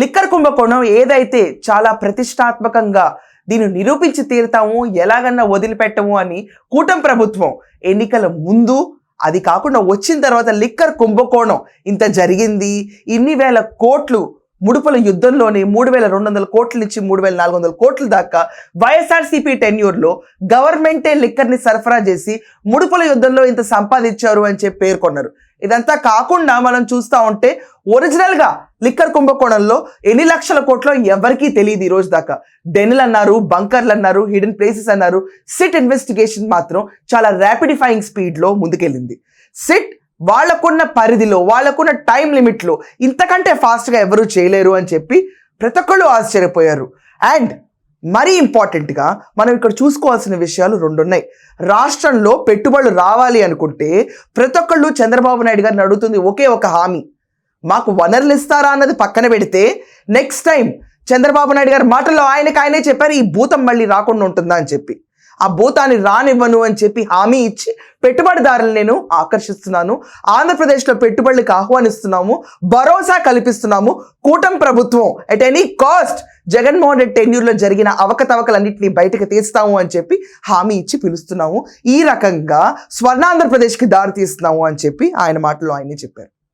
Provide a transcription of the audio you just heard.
Liquor కుంభకోణం ఏదైతే చాలా ప్రతిష్టాత్మకంగా దీన్ని నిరూపించి తీరుతాము ఎలాగన్నా వదిలిపెట్టము అని కూటమి ప్రభుత్వం ఎన్నికల ముందు అది కాకుండా వచ్చిన తర్వాత లిక్కర్ కుంభకోణం ఇంత జరిగింది ఇన్ని వేల కోట్లు ముడుపుల యుద్ధంలోనే మూడు వేల రెండు వందల కోట్ల నుంచి మూడు వేల నాలుగు వందల కోట్ల దాకా వైఎస్ఆర్సీపీ టెన్యూర్లో గవర్నమెంటే లిక్కర్ని సరఫరా చేసి ముడుపుల యుద్ధంలో ఇంత సంపాదించారు అని చెప్పి పేర్కొన్నారు. ఇదంతా కాకుండా మనం చూస్తూ ఉంటే ఒరిజినల్గా లిక్కర్ కుంభకోణంలో ఎన్ని లక్షల కోట్లో ఎవరికీ తెలియదు ఈ రోజు దాకా. డెన్లు అన్నారు బంకర్లు అన్నారు హిడెన్ ప్లేసెస్ అన్నారు. సిట్ ఇన్వెస్టిగేషన్ మాత్రం చాలా ర్యాపిడిఫైయింగ్ స్పీడ్లో ముందుకెళ్ళింది. సిట్ వాళ్ళకున్న పరిధిలో వాళ్ళకున్న టైం లిమిట్లో ఇంతకంటే ఫాస్ట్గా ఎవరూ చేయలేరు అని చెప్పి ప్రతి ఒక్కళ్ళు ఆశ్చర్యపోయారు. అండ్ మరీ ఇంపార్టెంట్గా మనం ఇక్కడ చూసుకోవాల్సిన విషయాలు రెండు ఉన్నాయి రాష్ట్రంలో పెట్టుబడులు రావాలి అనుకుంటే ప్రతి ఒక్కళ్ళు చంద్రబాబు నాయుడు గారిని అడుగుతుంది ఒకే ఒక హామీ. మాకు వనరులు ఇస్తారా అన్నది పక్కన పెడితే నెక్స్ట్ టైం చంద్రబాబు నాయుడు గారి మాటల్లో ఆయనకి ఆయనే చెప్పారు ఈ భూతం మళ్ళీ రాకుండా ఉంటుందా అని చెప్పి. ఆ భూతాన్ని రానివ్వను అని చెప్పి హామీ ఇచ్చి పెట్టుబడిదారులు నేను ఆకర్షిస్తున్నాను ఆంధ్రప్రదేశ్లో పెట్టుబడులకు ఆహ్వానిస్తున్నాము భరోసా కల్పిస్తున్నాము కూటమి ప్రభుత్వం at any cost Jaganmohan Reddy టెన్యూర్లో జరిగిన అవకతవకలన్నింటినీ బయటకు తీస్తాము అని చెప్పి హామీ ఇచ్చి పిలుస్తున్నాము. ఈ రకంగా స్వర్ణాంధ్రప్రదేశ్కి దారి తీస్తున్నాము అని చెప్పి ఆయన మాటలో ఆయనే చెప్పారు.